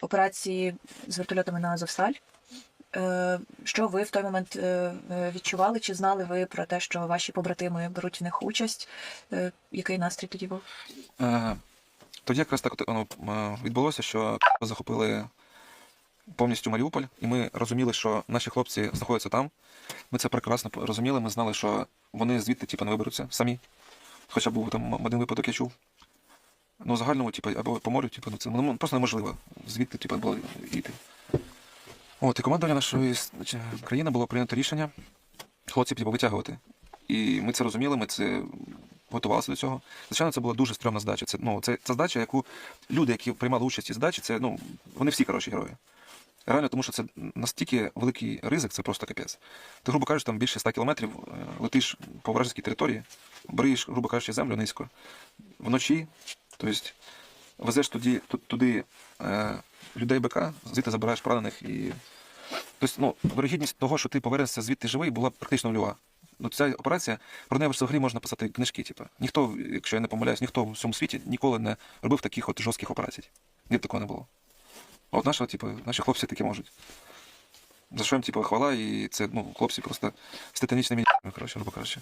операції з вертольотами на Азовсталь. Е, Що ви в той момент е, відчували? Чи знали ви про те, що ваші побратими беруть в них участь? Е, Який настрій тоді був? Тоді якраз так е, відбулося, що захопили повністю Маріуполь, і ми розуміли, що наші хлопці знаходяться там. Ми це прекрасно розуміли. Ми знали, що вони звідти типу, не виберуться самі. Хоча був там один випадок, я чув. Ну, в загальному, типу, або по морю, типу, ну, це ну, просто неможливо. Звідти, типу, було йти. От, і командування нашої країни було прийнято рішення хлопців типу, витягувати. І ми це розуміли, ми це готувалися до цього. Звичайно, це була дуже стрьомна здача. Це, ну, це, це здача, яку люди, які приймали участь у здачі, це, ну, вони всі хороші герої. Реально, тому що це настільки великий ризик, це просто капець. Ти, грубо кажучи, там більше 100 кілометрів е, летиш по вражеській території, бриєш, грубо кажучи, землю низько. Вночі, тобто везеш туди, туди е, людей БК, звідти забираєш поранених і. Тобто, ну, вирогідність того, що ти повернешся звідти живий, була практично нульова. Ну, ця операція, про неї взагалі можна писати книжки. Типу. Ніхто, якщо я не помиляюсь, ніхто в цьому світі ніколи не робив таких от жорстких операцій. Ні такого не було. А от наші, типу, наші хлопці такі можуть. За що їм, типу, хвала, і це, ну, хлопці просто з титанічними, коротше, грубо кажучи.